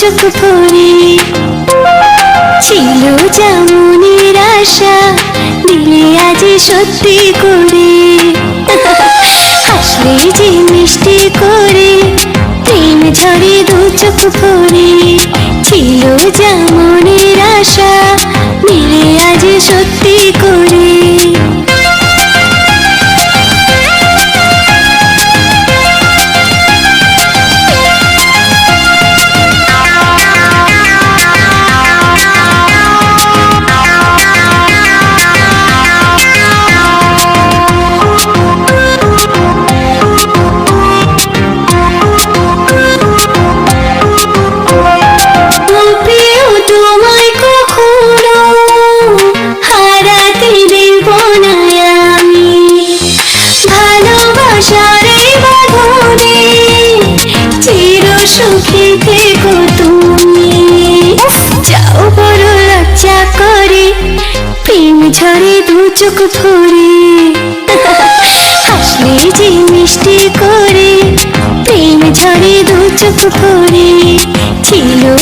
চোখ পড়ে ছিল যেমনের আশা, দিলে আজ সত্যি করে। হাসলে যে মিষ্টি করে, প্রেম ঝরে দু চোখ পড়ে ছিল যেমনের ঝরে দু চোখ ভরে। হাসলে যে মিষ্টি করে প্রেম ঝরে দু চোখ ভরে। ছিল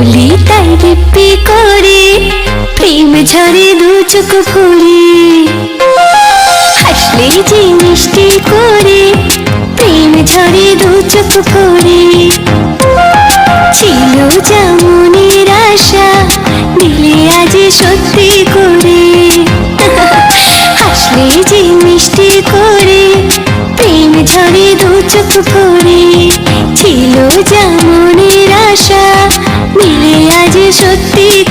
বলি তাই দিব্যি করে, প্রেম ঝরে দু চোখ ভরে। হাসলে যে মিষ্টি করে, প্রেম ঝরে দু চোখ ভরে। ছিল যেমনের আশা দিলে আজ সত্যি করে। হাসলে যে মিষ্টি করে, প্রেম ঝরে দু চোখ ভরে। सच्ची